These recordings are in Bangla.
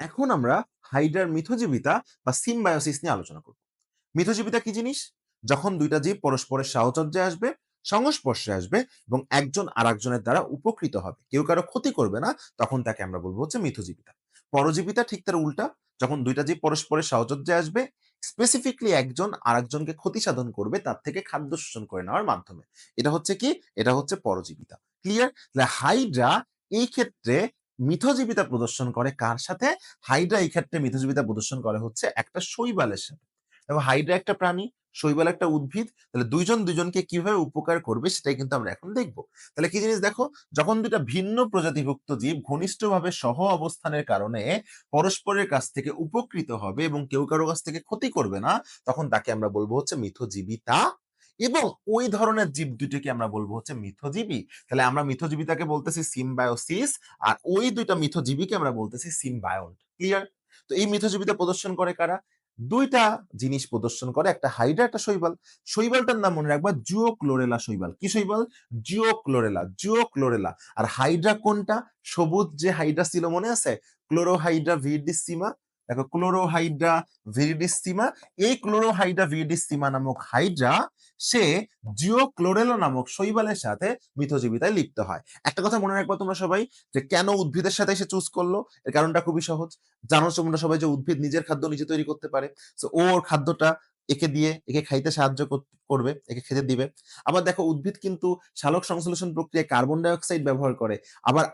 এখন আমরা হাইড্রার মিথজীবিতা বা সিমবায়োসিস নিয়ে আলোচনা করব। মিথজীবিতা কি জিনিস? যখন দুইটা জীব পরস্পরের সাহচর্যে আসবে, সংস্পর্শে আসবে এবং একজন আরেকজনের দ্বারা উপকৃত হবে। কেউ কারও ক্ষতি করবে না, তখন তাকে আমরা বলব হচ্ছে মিথজীবিতা। পরজীবিতা ঠিক তার উল্টা, যখন দুইটা জীব পরস্পরের সাহচর্যে আসবে স্পেসিফিকলি একজন আরেকজনকে ক্ষতি সাধন করবে, তার থেকে খাদ্য শোষণ করে নেওয়ার মাধ্যমে। এটা হচ্ছে কি? এটা হচ্ছে পরজীবিতা। ক্লিয়ার হাইড্রা এই ক্ষেত্রে মিথজীবিতা প্রদর্শন করে কার সাথে? হাইড্রা এই ক্ষেত্রে মিথজীবিতা প্রদর্শন করে হচ্ছে একটা শৈবালের সাথে। এবং হাইড্রা একটা প্রাণী, শৈবাল একটা উদ্ভিদ, তাহলে দুইজন দুজনকে কীভাবে উপকার করবে সেটাই কিন্তু আমরা এখন দেখব। তাহলে কি জিনিস দেখো, যখন দুটা ভিন্ন প্রজাতিভুক্ত জীব ঘনিষ্ঠভাবে সহ অবস্থানের কারণে পরস্পরের কাছ থেকে উপকৃত হবে এবং কেউ কারও কাছ থেকে ক্ষতি করবে না, তখন তাকে আমরা বলব হচ্ছে মিথজীবিতা এবং ওই ধরনের জীব দুটিকে আমরা বলব হচ্ছে মিথজীবী। তাহলে আমরা মিথজীবিতাকে বলতেছি সিমবায়োসিস আর ওই দুইটা মিথজীবীকে আমরা বলতেছি সিমবায়ন্ট ক্লিয়ার তো এই মিথজীবিতা প্রদর্শন করে কারা? দুইটা জিনিস প্রদর্শন করে, একটা হাইড্রা, একটা শৈবাল। শৈবালটার নাম মনে রাখবা জিও ক্লোরেলা শৈবাল। কি শৈবাল? জিও ক্লোরেলা জিও ক্লোরেলা আর হাইড্রা কোনটা? সবুজ যে হাইড্রা ছিল মনে আছে? ক্লোরোহাইড্রা ভিডিসিমা দেখো ক্লোরোহাইড্রা ভিরিডিসিমা এই ক্লোরোহাইড্রা ভিরিডিসিমা নামক হাইড্রা সে জিও ক্লোরেলো নামক শৈবালের সাথে মিথজীবিতায় লিপ্ত হয়। একটা কথা মনে রাখব তোমরা সবাই, যে কেন উদ্ভিদের সাথে সে চুজ করল? এর কারণটা খুবই সহজ। জানো তোমরা সবাই যে উদ্ভিদ নিজের খাদ্য নিজে তৈরি করতে পারে। তো ওর খাদ্যটা একে দিয়ে, একে খাইতে সাহায্য করবে, একে খেতে দিবে। আবার দেখো উদ্ভিদ কিন্তু সালোক সংশ্লেষণ প্রক্রিয়ায় কার্বন ডাইঅক্সাইড ব্যবহার করে। আবার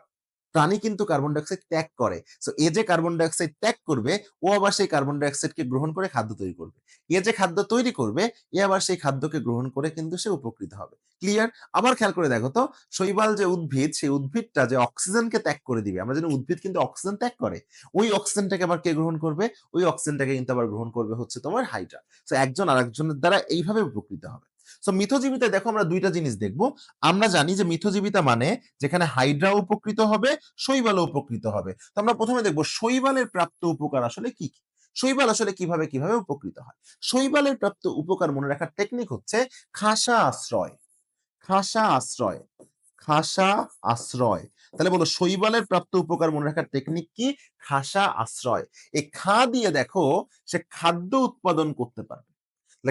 প্রাণী কিন্তু কার্বন ডাইঅক্সাইড ত্যাগ করে। সো এ যে কার্বন ডাইঅক্সাইড ত্যাগ করবে, ও আবার সেই কার্বন ডাইঅক্সাইডকে গ্রহণ করে খাদ্য তৈরি করবে। এ যে খাদ্য তৈরি করবে, এ আবার সেই খাদ্যকে গ্রহণ করে কিন্তু সে উপকৃত হবে। ক্লিয়ার আবার খেয়াল করে দেখো তো, শৈবাল যে উদ্ভিদ, সেই উদ্ভিদটা যে অক্সিজেনকে ত্যাগ করে দিবে, আমরা জানি উদ্ভিদ কিন্তু অক্সিজেন ত্যাগ করে। ওই অক্সিজেনটাকে আবার কে গ্রহণ করবে? ওই অক্সিজেনটাকে কিন্তু আবার গ্রহণ করবে হচ্ছে তোমার হাইড্রা তো একজন আরেকজনের দ্বারা এইভাবে উপকৃত হবে। সো মিথজীবিতা দেখো আমরা দুইটা জিনিস দেখব। আমরা জানি যে মিথজীবিতা মানে যেখানে হাইড্রা উপকৃত হবে শৈবাল উপকৃত হবে। তো আমরা প্রথমে দেখব শৈবালের প্রাপ্ত উপকার আসলে কি কি? শৈবাল আসলে কীভাবে কীভাবে উপকৃত হয়? শৈবালের প্রাপ্ত উপকার মনে রাখার টেকনিক হচ্ছে খাসা আশ্রয়। খাসা আশ্রয়। খাসা আশ্রয়। তাহলে বলো শৈবালের প্রাপ্ত উপকার মনে রাখার টেকনিক কি? খাসা আশ্রয়। এই খা দিয়ে দেখো সে খাদ্য উৎপাদন করতে পারবে।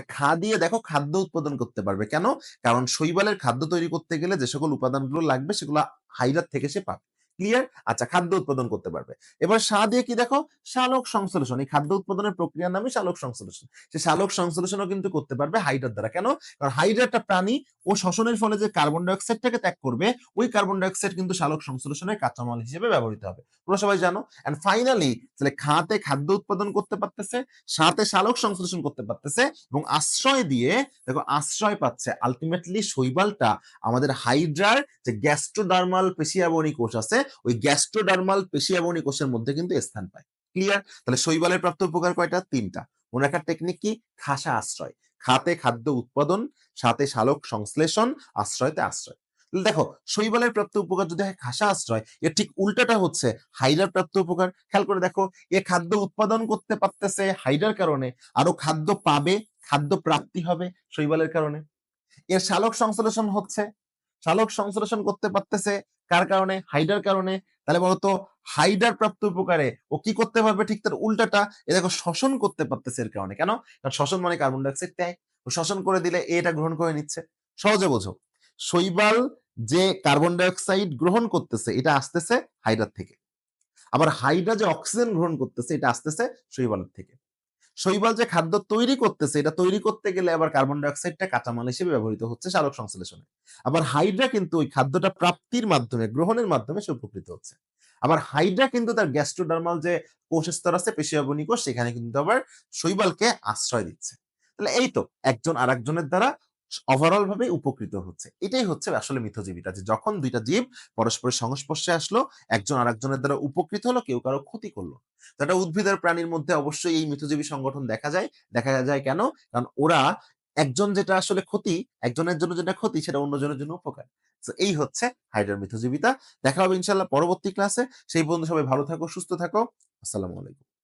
খা দিয়ে দেখো খাদ্য উৎপাদন করতে পারবে। কেন? কারণ শৈবালের খাদ্য তৈরি করতে গেলে যে সকল উপাদানগুলো লাগবে সেগুলো হাইরার থেকে সে পাবে। ক্লিয়ার আচ্ছা খাদ্য উৎপাদন করতে পারবে। এবার সা দিয়ে কি দেখো? শালক সংশ্লেষণ। এই খাদ্য উৎপাদনের প্রক্রিয়ার নামে শালক সংশ্লেষণ। সে শালক সংশ্লেষণও কিন্তু করতে পারবে হাইড্রার দ্বারা। কেন? কারণ হাইড্রা একটা প্রাণী ও শ্বসনের ফলে যে কার্বন ডাইঅক্সাইডটাকে ত্যাগ করবে, ওই কার্বন ডাইঅক্সাইড কিন্তু শালক সংশ্লেষণের কাঁচামাল হিসেবে ব্যবহৃত হবে। তোমরা সবাই জানো? এন্ড ফাইনালি তাহলে খাতে খাদ্য উৎপাদন করতে পারতেছে সাথে শালক সংশ্লেষণ করতে পারতেছে, এবং আশ্রয় দিয়ে দেখো, আশ্রয় পাচ্ছে আলটিমেটলি শৈবালটা আমাদের হাইড্রার যে গ্যাস্ট্রোডার্মাল পেশিয়াবনী কোষ আছে ওই গ্যাস্ট্রোডার্মাল পেশিয়াবনী কোষের মধ্যে কিন্তু স্থান পায়। ক্লিয়ার তাহলে শৈবালের প্রাপ্ত উপকার কয়টা? তিনটা। মনে রাখার টেকনিক কি? খাসা আশ্রয়। খাতে খাদ্য উৎপাদন, সাথে শালক সংশ্লেষণ, আশ্রয়তে আশ্রয়। দেখো, শৈবালের প্রাপ্ত উপকার যদি হয় খাসা আশ্রয়, এর ঠিক উল্টাটা হচ্ছে হাইডার প্রাপ্ত উপকার। খেয়াল করে দেখো, এ খাদ্য উৎপাদন করতে পারতেছে হাইডার কারণে আরও খাদ্য পাবে, খাদ্য প্রাপ্তি হবে শৈবালের কারণে। এর শালক সংশ্লেষণ হচ্ছে। শালক সংশ্লেষণ করতে পারতেছে কার কারণে? হাইডার কারণে? তাহলে বলতো, হাইডার প্রাপ্ত উপকারে ও কি করতে পারবে ঠিক তার উল্টাটা এ দেখো শোষণ করতে পারতেছে এর কারণে। কেন? কারণ শ্বসন মানে কার্বন ডাইঅক্সাইড দেয় ও শোষণ করে দিলে এটা গ্রহণ করে নিচ্ছে। সহজে বোঝো। শৈবাল যে কার্বন ডাইঅক্সাইড গ্রহণ করতেছে, এটা আসতেছে হাইডার থেকে। আবার হাইড্রা যে অক্সিজেন গ্রহণ করতেছে, এটা আসতেছে শৈবালের থেকে। শৈবাল যে খাদ্য তৈরি করতেছে, এটা তৈরি করতে গেলে আবার কার্বন ডাইঅক্সাইডটা কাঁচামাল হিসেবে ব্যবহৃত হচ্ছে সালোক সংশ্লেষণে। আবার হাইড্রা কিন্তু ওই খাদ্যটা প্রাপ্তির মাধ্যমে, গ্রহণের মাধ্যমে সে উপকৃত হচ্ছে। আবার হাইড্রা কিন্তু তার গ্যাস্ট্রোডার্মাল যে কোষ স্তর আছে পেশিয়াবনী কোষ সেখানে কিন্তু আবার শৈবালকে আশ্রয় দিচ্ছে। তাহলে এই তো, একজন আরেকজনের দ্বারা ওভারঅল ভাবে উপকৃত হচ্ছে। এটাই হচ্ছে আসলে মিথজীবিতা যে যখন দুইটা জীব পরস্পরের সংস্পর্শে আসলো, একজন আরেকজনের দ্বারা উপকৃত হলো, কেউ কারও ক্ষতি করল। এটা উদ্ভিদের প্রাণীর মধ্যে অবশ্যই এই মিথজীবী সংগঠন দেখা যায়। দেখা যায় কেন? কারণ ওরা একজন যেটা আসলে ক্ষতি, একজনের জন্য যেটা ক্ষতি, সেটা অন্যজনের জন্য উপকার। এই হচ্ছে হাইড্রার মিথজীবিতা। দেখা হবে ইনশাল্লাহ পরবর্তী ক্লাসে সেই পর্যন্ত সবাই ভালো থাকো, সুস্থ থাকো। আসসালামু আলাইকুম।